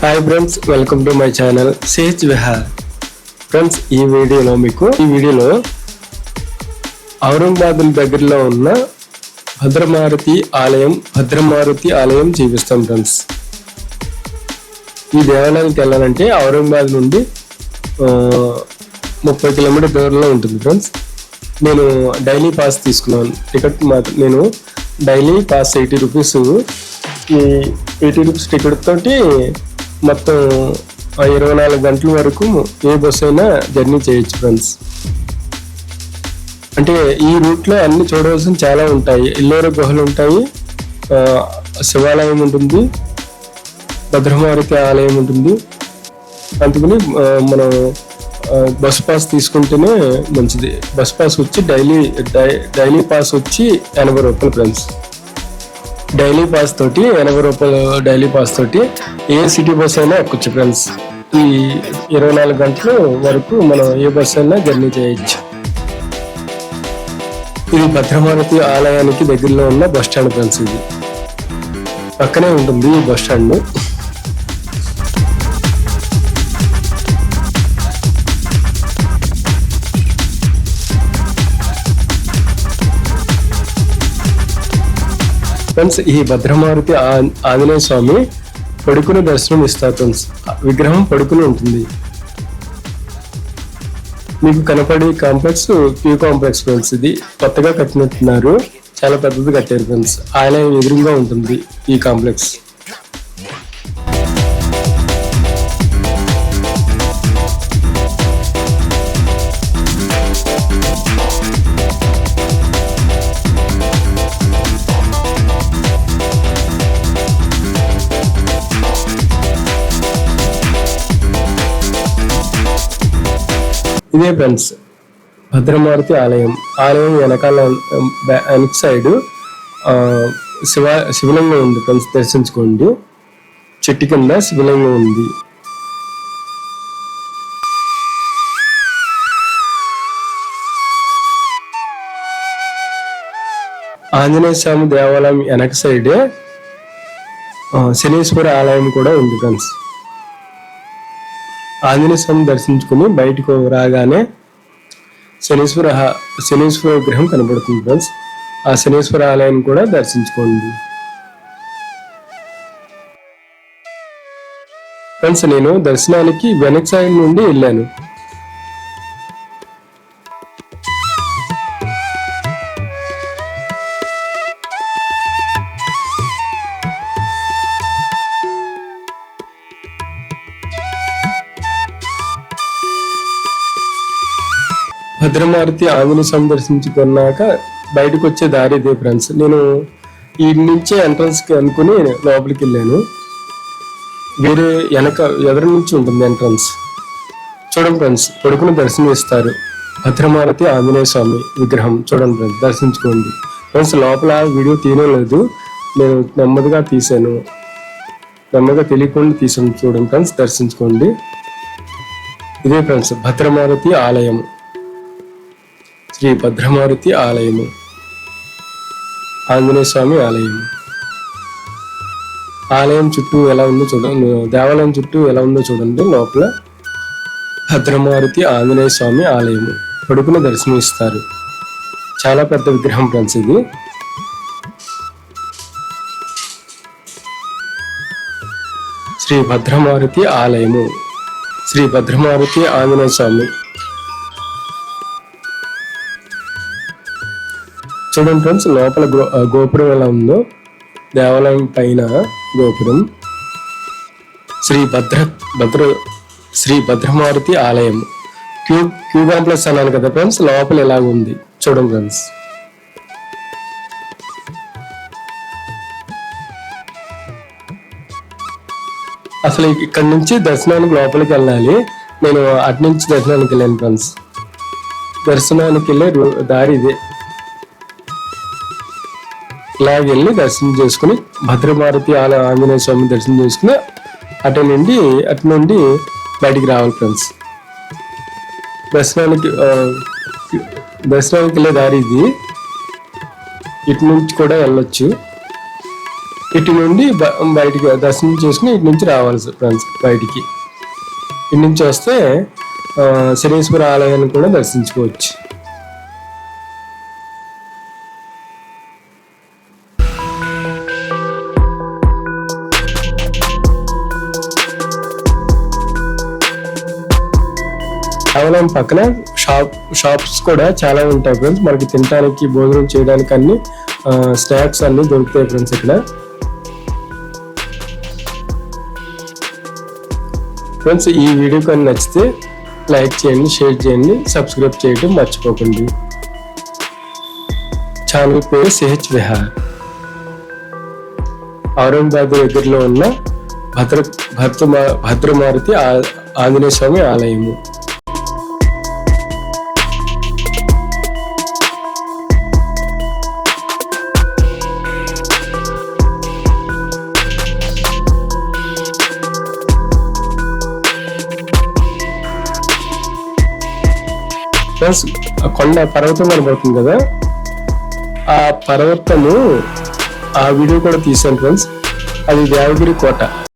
Hi friends welcome to my channel sage Vihar friends ఈ వీడియోలో మీకు ఈ వీడియోలో ఔరంగాబాద్ దగ్గరలో ఉన్న భద్రమారుతి ఆలయం భద్రమారుతి ఆలయం చూపిస్తాం ఫ్రెండ్స్ ఈ దేవాలయానికి వెళ్ళాలంటే ఔరంగాబాద్ నుండి ముప్పై కిలోమీటర్ దూరంలో ఉంటుంది ఫ్రెండ్స్ నేను డైలీ పాస్ తీసుకున్నాను. టికెట్ మాత్రం నేను డైలీ పాస్ ఎయిటీ రూపీస్ ఈ ఎయిటీ రూపీస్ టికెట్ తోటి మొత్తం ఇరవై నాలుగు గంటల వరకు ఏ బస్సు అయినా జర్నీ చేయొచ్చు ఫ్రెండ్స్ అంటే ఈ రూట్లో అన్ని చూడవలసిన చాలా ఉంటాయి. ఇల్లోర గుహలు ఉంటాయి శివాలయం ఉంటుంది భద్రమారుతి ఆలయం ఉంటుంది. అందుకని మనం బస్ పాస్ తీసుకుంటేనే మంచిది. బస్ పాస్ వచ్చి డైలీ డై- డైలీ పాస్ వచ్చి ఎనభై రూపాయలు ఫ్రెండ్స్ డైలీ పాస్ తోటి ఎనభై రూపాయలు డైలీ పాస్ తోటి ఏ సిటీ బస్ అయినా ఎక్కొచ్చు ఫ్రెండ్స్. ఈ ఇరవై నాలుగు గంటలు వరకు మనం ఏ బస్ అయినా జర్నీ చేయొచ్చు. ఇది భద్రమారుతి ఆలయానికి దగ్గరలో ఉన్న బస్ స్టాండ్ ఫ్రెండ్స్ ఇది. పక్కనే ఉంటుంది ఈ బస్ స్టాండ్. ఫ్రెండ్స్ ఈ భద్రమారుతి ఆంజనేయ స్వామి పడుకుని దర్శనం ఇస్తారు ఫ్రెండ్స్. విగ్రహం పడుకుని ఉంటుంది. మీకు కనపడే కాంప్లెక్స్ క్యూ కాంప్లెక్స్ ఫ్రెండ్స్. ఇది కొత్తగా కట్టినట్టున్నారు. చాలా పెద్దది కట్టారు ఫ్రెండ్స్. ఆలయం ఎదురుగా ఉంటుంది ఈ కాంప్లెక్స్. ఇదే ఫ్రెండ్స్ భద్రమారుతి ఆలయం. ఆలయం వెనకాల వెనక సైడ్ శివ శివలింగం ఉంది ఫ్రెండ్స్ దర్శించుకోండి. చెట్టు కింద శివలింగం ఉంది. ఆంజనేయ స్వామి దేవాలయం వెనక సైడే శనీశ్వర ఆలయం కూడా ఉంది ఫ్రెండ్స్. ఆంజనేయ స్వామి దర్శించుకుని బయటకు రాగానే శనీశ్వర శనీశ్వర విగ్రహం కనబడుతుంది ఫ్రెండ్స్. ఆ శనీశ్వర ఆలయాన్ని కూడా దర్శించుకోండి. ఫ్రెండ్స్ నేను దర్శనానికి వెనక సైడ్ నుండి వెళ్ళాను. భద్రమారుతి ఆంజనేయ స్వామి దర్శించుకున్నాక బయటకు వచ్చే దారి ఇదే ఫ్రెండ్స్ నేను ఈ నుంచే ఎంట్రన్స్కి అనుకుని లోపలికి వెళ్ళాను వేరే వెనక ఎవరి నుంచి ఉంటుంది ఎంట్రన్స్ చూడండి ఫ్రెండ్స్ కొడుకును దర్శనమిస్తారు. భద్రమారతి భద్రమారుతి ఆంజనేయ స్వామి విగ్రహం. చూడండి ఫ్రెండ్స్ దర్శించుకోండి. ఫ్రెండ్స్ లోపల వీడియో తీయలేదు. నేను నెమ్మదిగా తీసాను నెమ్మదిగా తెలియకుండా తీసాను చూడండి ఫ్రెండ్స్ దర్శించుకోండి. ఇదే ఫ్రెండ్స్ భద్రమారుతి ఆలయం. శ్రీ భద్రమారుతి ఆలయము. ఆంజనేయ స్వామి ఆలయం ఆలయం చుట్టూ ఎలా ఉందో చూడండి దేవాలయం చుట్టూ ఎలా ఉందో చూడండి. లోపల భద్రమారుతి ఆంజనేయ స్వామి ఆలయము. పడుకున దర్శనమిస్తారు. చాలా పెద్ద విగ్రహం ఫ్రెండ్స్ ఇది. శ్రీ భద్రమారుతి ఆలయము. శ్రీ భద్రమారుతి ఆంజనేయ స్వామి చూడండి ఫ్రెండ్స్ లోపల గో- గోపురం ఎలా ఉందో. దేవాలయం పైన గోపురం. శ్రీ భద్ర భద్ర శ్రీ భద్రమారుతి ఆలయం. క్యూ క్యూ కాంప్లెక్స్ అన్నాను కదా ఫ్రెండ్స్ లోపల ఎలాగ ఉంది చూడండి ఫ్రెండ్స్. అసలు ఇక్కడ నుంచి దర్శనానికి లోపలికి వెళ్ళాలి. నేను అటు నుంచి దర్శనానికి వెళ్ళాను ఫ్రెండ్స్. దర్శనానికి వెళ్ళే దారి ఇదే. ఇలాగ వెళ్ళి దర్శనం చేసుకుని భద్రభారతి ఆలయ ఆంజనేయ స్వామి దర్శనం చేసుకుని అటు నుండి అటు నుండి బయటికి రావాలి ఫ్రెండ్స్ దర్శనానికి దర్శనానికి వెళ్ళే దారి ఇది. ఇటు నుంచి కూడా వెళ్ళొచ్చు. ఇటు నుండి బయటికి దర్శనం చేసుకుని ఇటు నుంచి రావాలి ఫ్రెండ్స్ బయటికి. ఇటు నుంచి వస్తే శనీశ్వర ఆలయాన్ని కూడా దర్శించుకోవచ్చు. భవనం పక్కన షాప్ షాప్స్ కూడా చాలా ఉంటాయి ఫ్రెండ్స్. మనకి తినడానికి భోజనం చేయడానికి అన్ని స్నాక్స్ అన్ని దొరుకుతాయి ఫ్రెండ్స్ ఇక్కడ. ఫ్రెండ్స్ ఈ వీడియో కానీ నచ్చితే లైక్ చేయండి షేర్ చేయండి సబ్స్క్రైబ్ చేయడం మర్చిపోకండి. ఛానల్ పేరు సిహెచ్ విహార్. ఔరంగాబాద్ దగ్గరలో ఉన్న భద్ర భద్రమా భద్రమారుతి ఆంజనేయ స్వామి ఆలయము. ప్లస్ ఆ కొండ పర్వతం కనబడుతుంది కదా? ఆ పర్వతము ఆ వీడియో కూడా తీసాను ఫ్రెండ్స్ అది దేవగిరి కోట.